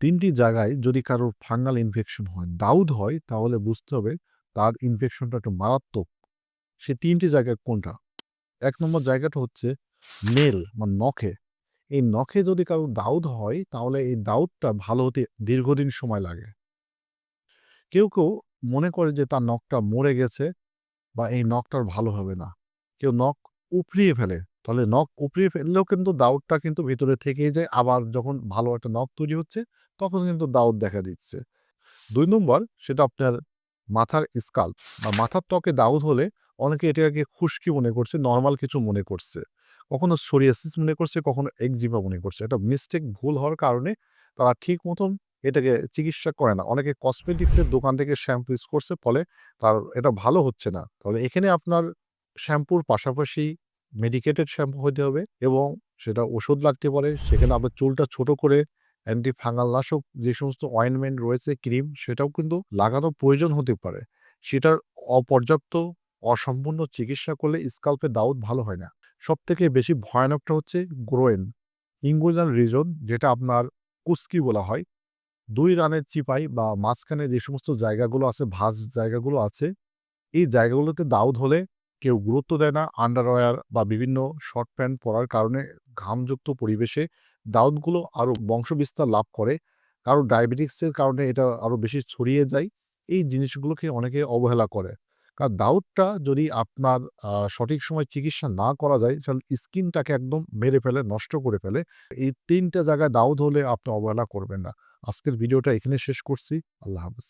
তিনটি জায়গায় যদি কারোর ফাঙ্গাল ইনফেকশন হয়, দাউদ হয়, তাহলে বুঝতে হবে তার ইনফেকশনটা একটু মারাত্মক। সে তিনটি জায়গায় কোনটা? এক নম্বর জায়গাটা হচ্ছে নেল মানে নখে। এই নখে যদি কারও দাউদ হয়, তাহলে এই দাউদটা ভালো হতে দীর্ঘদিন সময় লাগে। কেউ কেউ মনে করে যে তার নখটা মরে গেছে বা এই নখটার ভালো হবে না। কেউ নখ উপড়িয়ে ফেলে। তাহলে নখ উপড়িয়ে ফেললেও কিন্তু দাউদটা কিন্তু ভিতরে থেকেই যায়। আবার যখন ভালো একটা নখ তৈরি হচ্ছে, তখন কিন্তু দাউদ দেখা দিচ্ছে। দুই নম্বর, সেটা আপনার মাথার স্কাল বা মাথার ত্বকে দাউদ হলে অনেকে এটাকে খুশকি মনে করছে নর্মাল কিছু মনে করছে। কখনো সোরিয়াসিস মনে করছে, কখনো একজিমা মনে করছে। এটা মিস্টেক ভুল হওয়ার কারণে তারা ঠিক মতন এটাকে চিকিৎসা করে না। অনেকে কসমেটিক্সের দোকান থেকে শ্যাম্পু ইউজ করছে, ফলে তার এটা ভালো হচ্ছে না। তাহলে এখানে আপনার শ্যাম্পুর পাশাপাশি মেডিকেটেড শ্যাম্পু হতে হবে এবং সেটা ওষুধ লাগতে পারে। সেখানে আপনার চুলটা ছোট করে অ্যান্টি ফাঙ্গাল নাশক যে সমস্ত অয়েনমেন্ট রয়েছে ক্রিম সেটাও কিন্তু লাগানো প্রয়োজন হতে পারে। সেটার অপর্যাপ্ত, অসম্পূর্ণ চিকিৎসা করলে স্কাল্পে দাউদ ভালো হয় না। সব থেকে বেশি ভয়ানকটা হচ্ছে গ্রোয়েন ইঙ্গুলার রিজন যেটা আপনার কুস্কি বলা হয়। দুই রানের চিপাই বা মাঝখানে যে সমস্ত জায়গাগুলো আছে, ভাজ জায়গাগুলো আছে, এই জায়গাগুলোতে দাউদ হলে কেউ গুরুত্ব দেয় না আন্ডারওয়্যার বা বিভিন্ন শর্ট প্যান্ট পরার কারণে ঘামযুক্ত পরিবেশে দাউদগুলো আরও বংশবিস্তার লাভ করে। কারও ডায়াবেটিক্সের কারণে এটা আরও বেশি ছড়িয়ে যায়। এই জিনিসগুলোকে অনেকে অবহেলা করে। কারণ দাউদটা যদি আপনার সঠিক সময় চিকিৎসা না করা যায়, তাহলে স্কিনটাকে একদম মেরে ফেলে, নষ্ট করে ফেলে। এই তিনটা জায়গায় দাউদ হলে আপনি অবহেলা করবেন না। আজকের ভিডিওটা এখানে শেষ করছি। আল্লাহ হাফেজ।